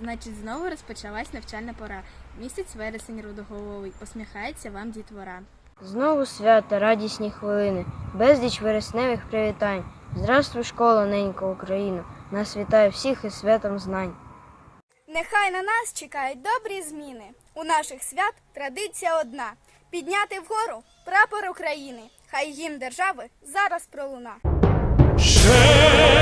Значить, знову розпочалась навчальна пора. Місяць вересень рудоголовий, посміхається вам дітвора. Знову свято, радісні хвилини, безліч вересневих привітань. Здравствуй, школа, ненька Україна, нас вітає всіх із святом знань. Нехай на нас чекають добрі зміни. У наших свят традиція одна підняти вгору прапор України. Хай гімн держави зараз пролуна. Ще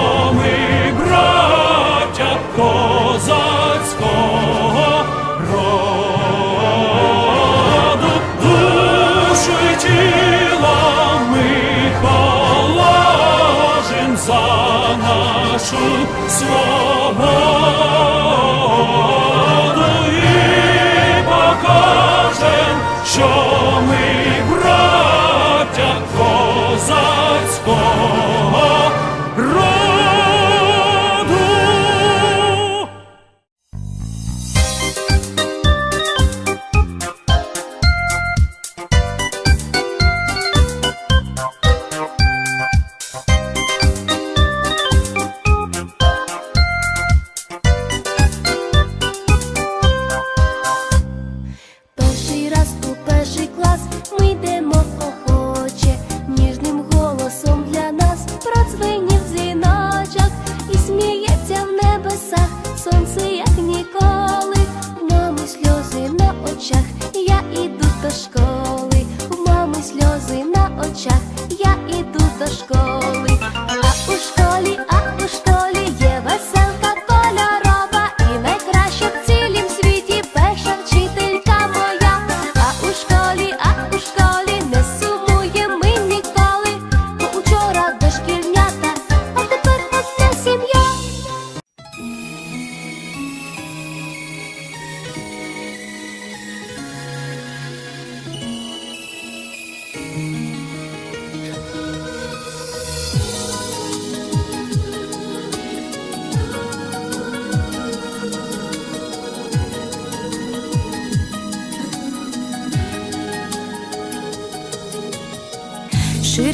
нашу свободу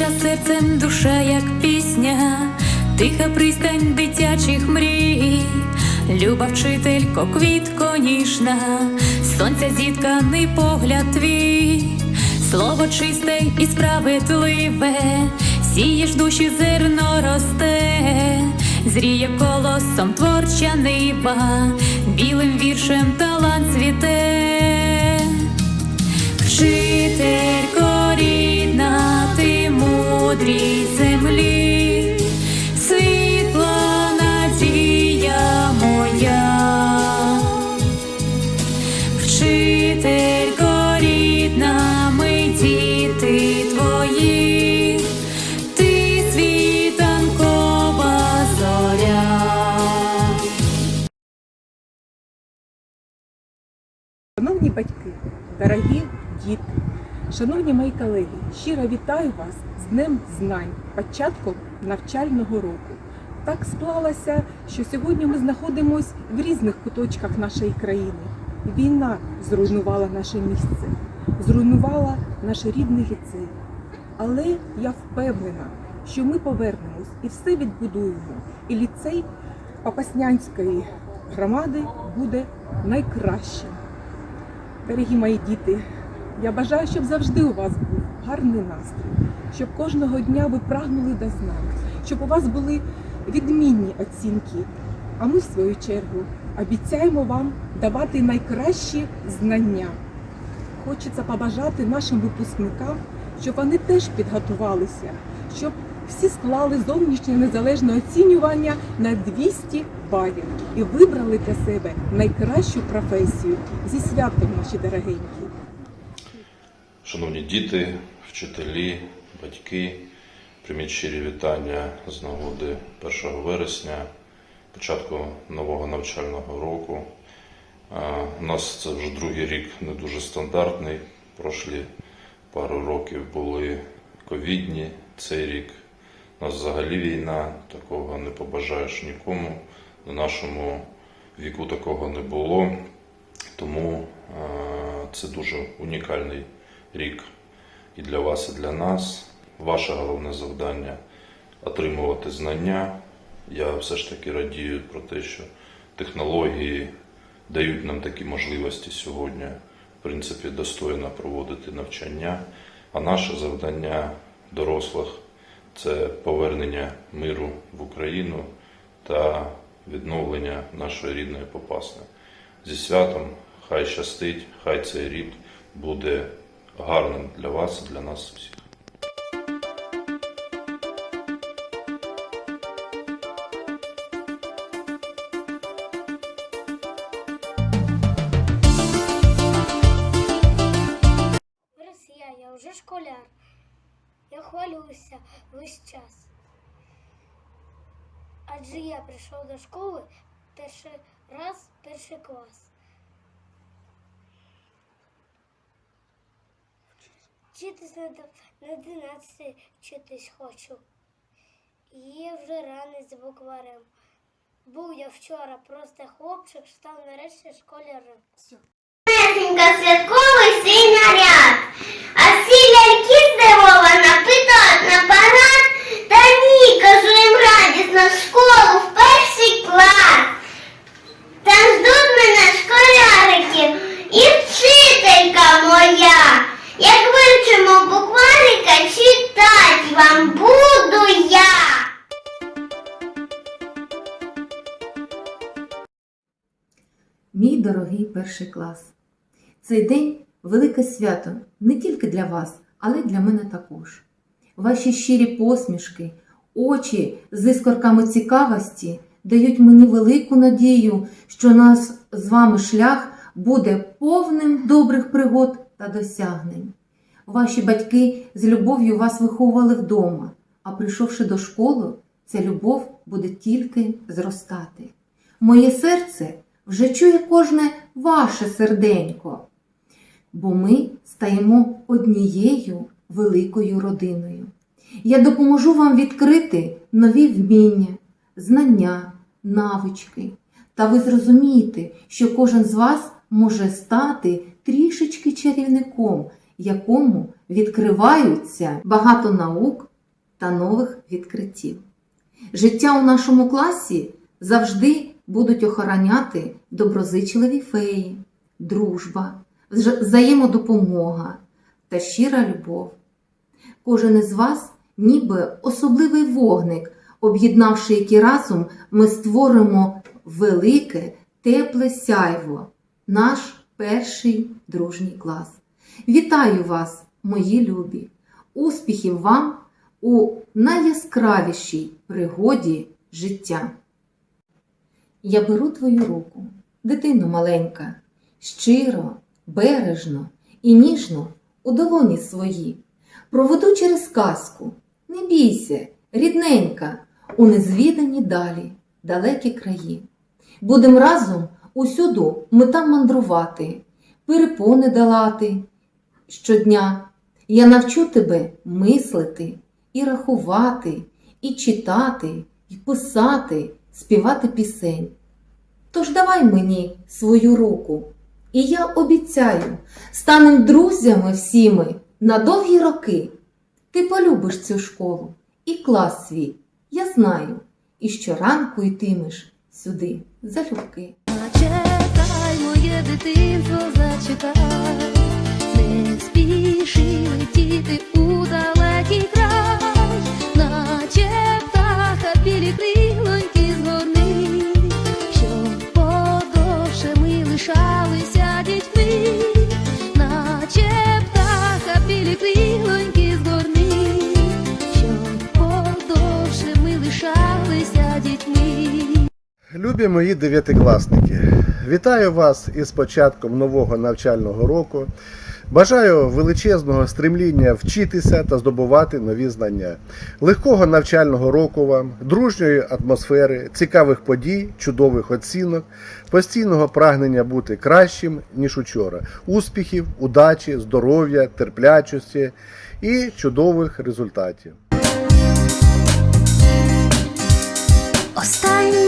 Серцем душа, як пісня, тиха пристань дитячих мрій, люба вчителько, квітко ніжна, сонця зітканий погляд твій, слово чисте і справедливе, сієш душі зерно росте, зріє колосом творча нива, білим віршем талант цвіте. Дорогі діти, шановні мої колеги, щиро вітаю вас з Днем Знань, початком навчального року. Так склалося, що сьогодні ми знаходимося в різних куточках нашої країни. Війна зруйнувала наше місце, зруйнувала наш рідний ліцей. Але я впевнена, що ми повернемось і все відбудуємо. І ліцей Попаснянської громади буде найкращим. Дорогі мої діти, я бажаю, щоб завжди у вас був гарний настрій, щоб кожного дня ви прагнули до знань, щоб у вас були відмінні оцінки А ми, в свою чергу, обіцяємо вам давати найкращі знання. Хочеться побажати нашим випускникам, щоб вони теж підготувалися, щоб всі склали зовнішнє незалежне оцінювання на 200 балів і вибрали для себе найкращу професію. Зі святом, наші дорогенькі! Шановні діти, вчителі, батьки, прийміть щирі вітання з нагоди 1 вересня, початку нового навчального року. У нас це вже другий рік не дуже стандартний. Прошлі пару років були ковідні. Цей рік у нас взагалі війна, такого не побажаєш нікому. На нашому віку такого не було. Тому а, це дуже унікальний рік і для вас, і для нас. Ваше головне завдання отримувати знання. Я все ж таки радію про те, що технології дають нам такі можливості сьогодні, в принципі, достойно проводити навчання. А наше завдання дорослих це повернення миру в Україну та відновлення нашої рідної Попасни. Зі святом, хай щастить, хай цей рід буде гарним для вас і для нас всіх. Весь час. Адже я прийшов до школи перший раз, перший клас. Вчитись на до- 11 вчитись хочу. Є вже ранець з букварем. Був я вчора просто хлопчик, став нарешті школярем. Тесенька перший клас. Цей день велике свято не тільки для вас, але й для мене також. Ваші щирі посмішки, очі з іскорками цікавості дають мені велику надію, що нас з вами шлях буде повним добрих пригод та досягнень. Ваші батьки з любов'ю вас виховували вдома, а прийшовши до школи, ця любов буде тільки зростати. Моє серце вже чує кожне ваше серденько, бо ми стаємо однією великою родиною. Я допоможу вам відкрити нові вміння, знання, навички. Та ви зрозумієте, що кожен з вас може стати трішечки чарівником, якому відкриваються багато наук та нових відкриттів. Життя у нашому класі завжди будуть охороняти доброзичливі феї, дружба, взаємодопомога та щира любов. Кожен із вас ніби особливий вогник, об'єднавши які разом, ми створимо велике, тепле сяйво, наш перший дружній клас. Вітаю вас, мої любі! Успіхів вам у найяскравішій пригоді життя. Я беру твою руку, дитино маленька, щиро, бережно і ніжно у долоні свої. Проведу через казку, не бійся, рідненька, у незвідані далі, далекі краї. Будем разом усюду ми там мандрувати, перепони долати. Щодня я навчу тебе мислити і рахувати, і читати, і писати, співати пісень. Тож давай мені свою руку, і я обіцяю, станем друзями всіми на довгі роки. Ти полюбиш цю школу і клас свій, я знаю, і щоранку йтимеш сюди залюбки. Зачекай, моє дитинство, зачекай, не спіши летіти у далекий край, Любі мої дев'ятикласники, вітаю вас із початком нового навчального року. Бажаю величезного стремління вчитися та здобувати нові знання, легкого навчального року вам, дружньої атмосфери, цікавих подій, чудових оцінок, постійного прагнення бути кращим, ніж учора, успіхів, удачі, здоров'я, терплячості і чудових результатів. Останній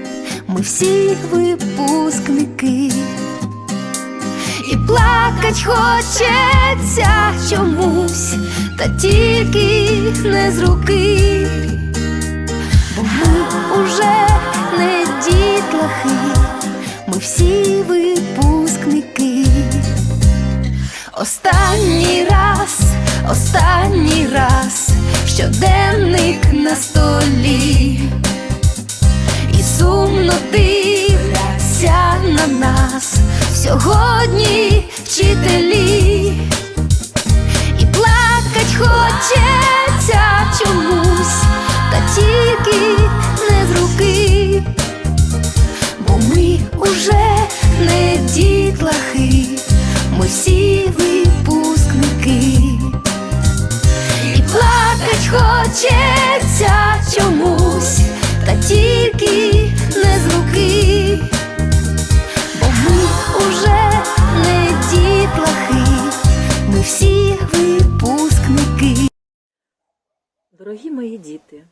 ми всі випускники. І плакать хочеться чомусь, та тільки не з руки, бо ми уже не дітлахи, ми всі випускники. Останній раз, останній раз, щоденник на столі, сумно дивляться на нас. Сьогодні Дорогі мої діти,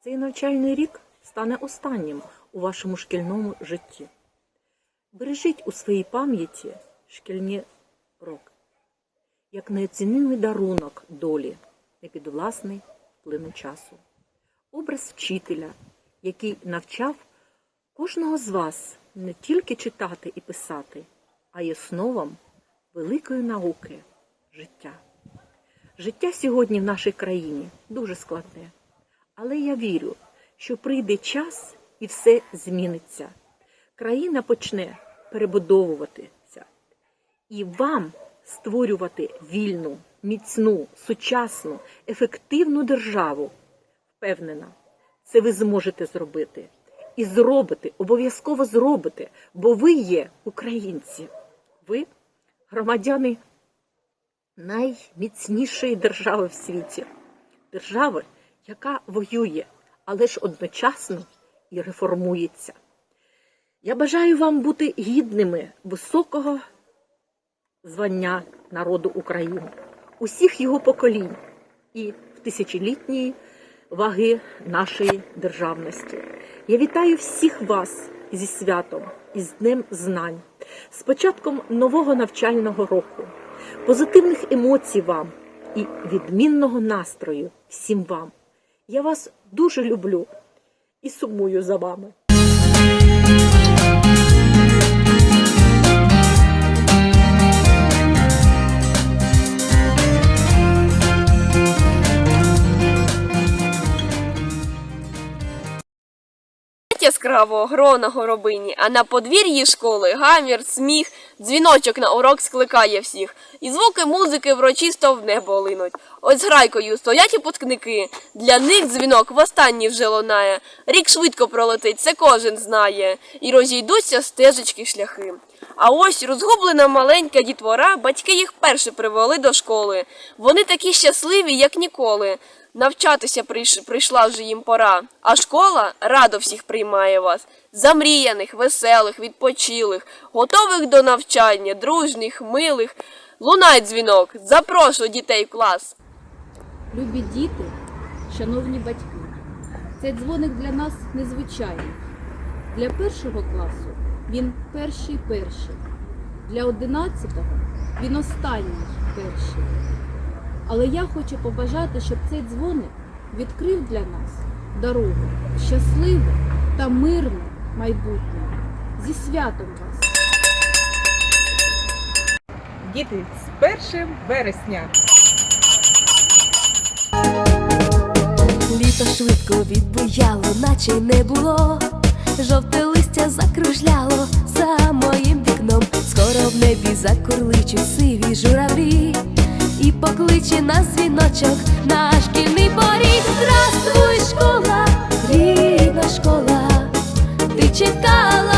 цей навчальний рік стане останнім у вашому шкільному житті. Бережіть у своїй пам'яті шкільні роки, як неоцінний дарунок долі, непідвласний вплину часу. Образ вчителя, який навчав кожного з вас не тільки читати і писати, а й основам великої науки життя. Життя сьогодні в нашій країні дуже складне, але я вірю, що прийде час і все зміниться. Країна почне перебудовуватися, і вам створювати вільну, міцну, сучасну, ефективну державу. Впевнена, це ви зможете зробити. І зробите, обов'язково зробите, бо ви є українці. Ви громадяни найміцнішої держави в світі, держави, яка воює, але ж одночасно і реформується. Я бажаю вам бути гідними високого звання народу України, усіх його поколінь і в тисячолітньої ваги нашої державності. Я вітаю всіх вас зі святом, із Днем Знань, з початком нового навчального року, позитивних емоцій вам і відмінного настрою всім вам. Я вас дуже люблю і сумую за вами. Яскравого гро на горобині, а на подвір'ї школи гамір, сміх, дзвіночок на урок скликає всіх, і звуки музики врочисто в небо линуть. Ось грайкою стоять випускники, для них дзвінок востаннє вже лунає. Рік швидко пролетить, це кожен знає, і розійдуться стежечки шляхи. А ось розгублена маленька дітвора, батьки їх перші привели до школи. Вони такі щасливі, як ніколи. Навчатися прийш- прийшла вже їм пора, а школа радо всіх приймає вас, замріяних, веселих, відпочилих, готових до навчання, дружніх, милих. Лунай дзвінок, запрошую дітей в клас. Любі діти, шановні батьки, цей дзвоник для нас незвичайний. Для першого класу він перший перший, для одинадцятого він останній перший. Але я хочу побажати, щоб цей дзвоник відкрив для нас дорогу щасливе та мирне майбутнє. Зі святом вас! Діти, з 1 вересня! Літо швидко відбуяло, наче й не було. Жовте листя закружляло за моїм вікном. Скоро в небі закурличуть сиві журавлі. І покличе нас дзвіночок на шкільний поріг. Здравствуй, школа, рідна школа, ти чекала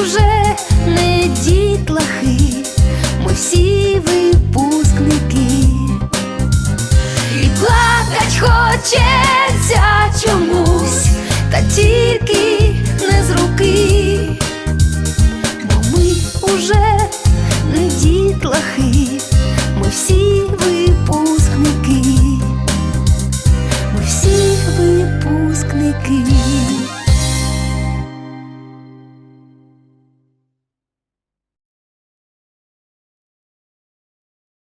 уже